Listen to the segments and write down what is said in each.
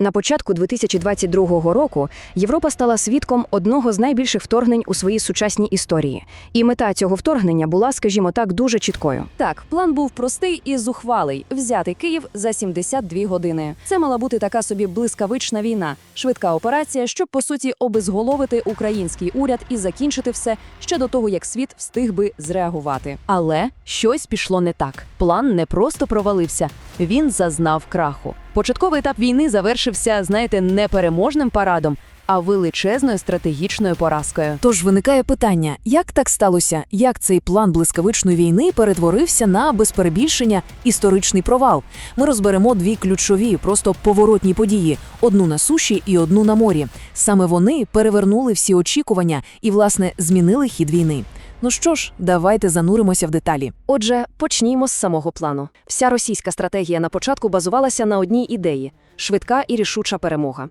На початку 2022 року Європа стала свідком одного з найбільших вторгнень у своїй сучасній історії. І мета цього вторгнення була, скажімо так, дуже чіткою. Так, план був простий і зухвалий взяти Київ за 72 години. Це мала бути така собі блискавична війна, швидка операція, щоб по суті обезголовити український уряд і закінчити все ще до того, як світ встиг би зреагувати. Але щось пішло не так. План не просто провалився, він зазнав краху. Початковий етап війни завершився, знаєте, непереможним парадом, а величезною стратегічною поразкою. Тож виникає питання, як так сталося, як цей план блискавичної війни перетворився на без перебільшення історичний провал. Ми розберемо дві ключові, просто поворотні події: одну на суші і одну на морі. Саме вони перевернули всі очікування і, власне, змінили хід війни. Ну що ж, давайте зануримося в деталі. Отже, почнімо з самого плану. Вся російська стратегія на початку базувалася на одній ідеї швидка і рішуча перемога.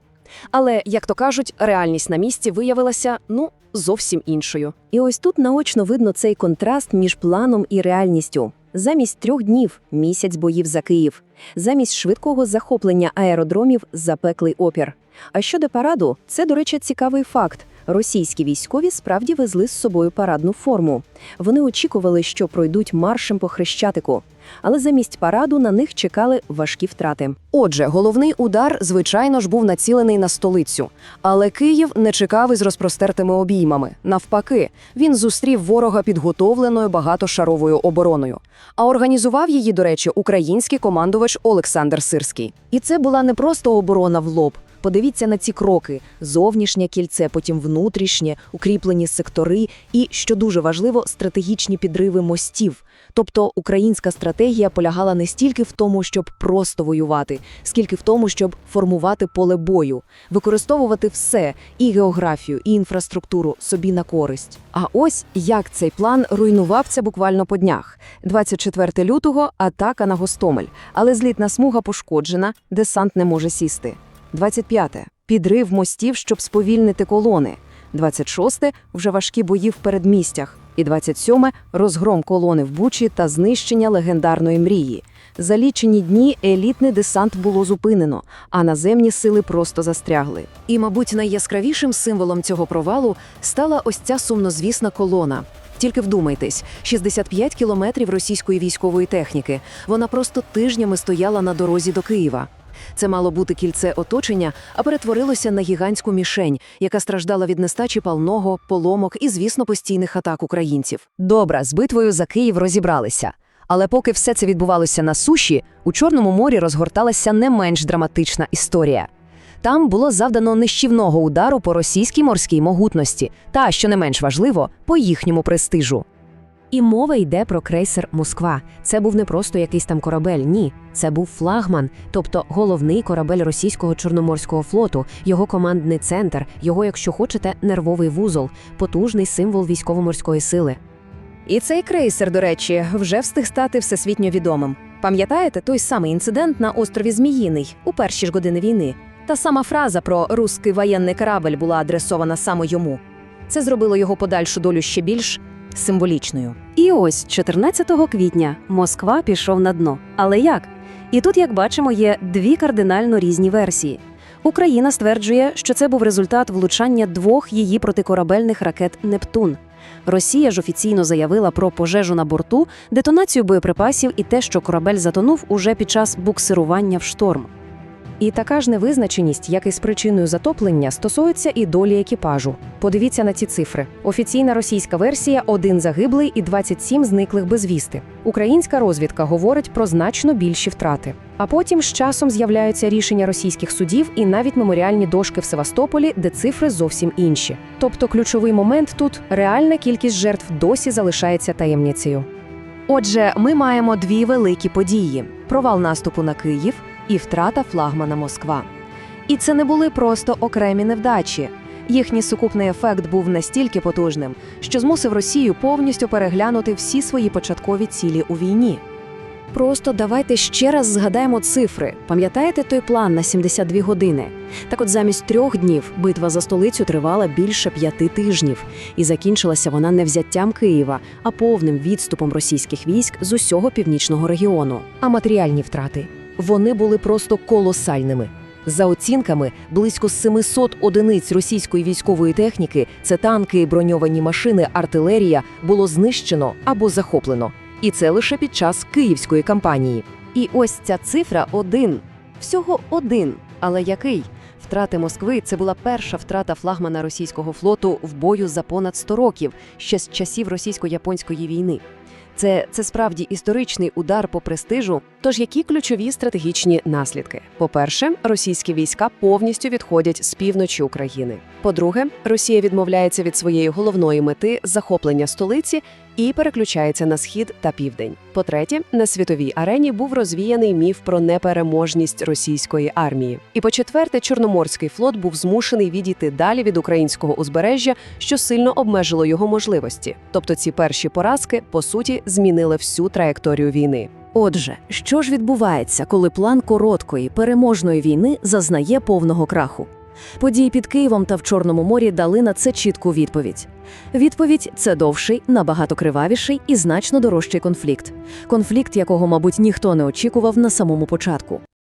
Але, як то кажуть, реальність на місці виявилася ну зовсім іншою. І ось тут наочно видно цей контраст між планом і реальністю. Замість трьох днів місяць боїв за Київ, замість швидкого захоплення аеродромів запеклий опір. А щодо параду, це, до речі, цікавий факт. Російські військові справді везли з собою парадну форму. Вони очікували, що пройдуть маршем по Хрещатику, але замість параду на них чекали важкі втрати. Отже, головний удар, звичайно ж, був націлений на столицю. Але Київ не чекав із розпростертими обіймами. Навпаки, він зустрів ворога підготовленою багатошаровою обороною. А організував її, до речі, український командувач Олександр Сирський. І це була не просто оборона в лоб. Подивіться на ці кроки: зовнішнє кільце, потім внутрішнє, укріплені сектори і, що дуже важливо, стратегічні підриви мостів. Тобто українська стратегія полягала не стільки в тому, щоб просто воювати, скільки в тому, щоб формувати поле бою, використовувати все і географію, і інфраструктуру собі на користь. А ось як цей план руйнувався буквально по днях. 24 лютого атака на Гостомель, але злітна смуга пошкоджена, десант не може сісти. 25 підрив мостів, щоб сповільнити колони. 26 вже важкі бої в передмістях. І 27 розгром колони в Бучі та знищення легендарної мрії. За лічені дні елітний десант було зупинено, а наземні сили просто застрягли. І, мабуть, найяскравішим символом цього провалу стала ось ця сумнозвісна колона. Тільки вдумайтесь, 65 кілометрів російської військової техніки. Вона просто тижнями стояла на дорозі до Києва. Це мало бути кільце оточення, а перетворилося на гігантську мішень, яка страждала від нестачі палного, поломок і, звісно, постійних атак українців. Добре, з битвою за Київ розібралися. Але поки все це відбувалося на суші, у Чорному морі розгорталася не менш драматична історія. Там було завдано нищівного удару по російській морській могутності та, що не менш важливо, по їхньому престижу. І мова йде про крейсер Москва. Це був не просто якийсь там корабель, ні. Це був флагман, тобто головний корабель російського чорноморського флоту, його командний центр, його, якщо хочете, нервовий вузол, потужний символ військово-морської сили. І цей крейсер, до речі, вже встиг стати всесвітньо відомим. Пам'ятаєте той самий інцидент на острові Зміїний у перші ж години війни? Та сама фраза про «русський воєнний корабль була адресована саме йому. Це зробило його подальшу долю ще більш символічною. І ось 14 квітня Москва пішов на дно. Але як? І тут, як бачимо, є дві кардинально різні версії. Україна стверджує, що це був результат влучання двох її протикорабельних ракет Нептун. Росія ж офіційно заявила про пожежу на борту, детонацію боєприпасів і те, що корабель затонув уже під час буксирування в шторм. І така ж невизначеність, як і з причиною затоплення, стосується і долі екіпажу. Подивіться на ці цифри. Офіційна російська версія один загиблий і 27 зниклих безвісти. Українська розвідка говорить про значно більші втрати. А потім з часом з'являються рішення російських судів і навіть меморіальні дошки в Севастополі, де цифри зовсім інші. Тобто ключовий момент тут реальна кількість жертв досі залишається таємницею. Отже, ми маємо дві великі події: провал наступу на Київ і втрата флагмана Москва. І це не були просто окремі невдачі. Їхній сукупний ефект був настільки потужним, що змусив Росію повністю переглянути всі свої початкові цілі у війні. Просто давайте ще раз згадаємо цифри. Пам'ятаєте той план на 72 години? Так от замість трьох днів битва за столицю тривала більше п'яти тижнів, і закінчилася вона не взяттям Києва, а повним відступом російських військ з усього північного регіону. А матеріальні втрати вони були просто колосальними. За оцінками, близько 700 одиниць російської військової техніки це танки, броньовані машини, артилерія було знищено або захоплено. І це лише під час київської кампанії. І ось ця цифра один. Всього один. Але який? Втрати Москви це була перша втрата флагмана російського флоту в бою за понад 100 років, ще з часів російсько-японської війни. Це, це справді історичний удар по престижу. Тож які ключові стратегічні наслідки? По-перше, російські війська повністю відходять з півночі України. По-друге, Росія відмовляється від своєї головної мети захоплення столиці і переключається на схід та південь. По-третє, на світовій арені був розвіяний міф про непереможність російської армії. І по-четверте, Чорноморський флот був змушений відійти далі від українського узбережжя, що сильно обмежило його можливості. Тобто ці перші поразки, по суті, змінили всю траєкторію війни. Отже, що ж відбувається, коли план короткої переможної війни зазнає повного краху? Події під Києвом та в Чорному морі дали на це чітку відповідь. Відповідь це довший, набагато кривавіший і значно дорожчий конфлікт. Конфлікт, якого, мабуть, ніхто не очікував на самому початку.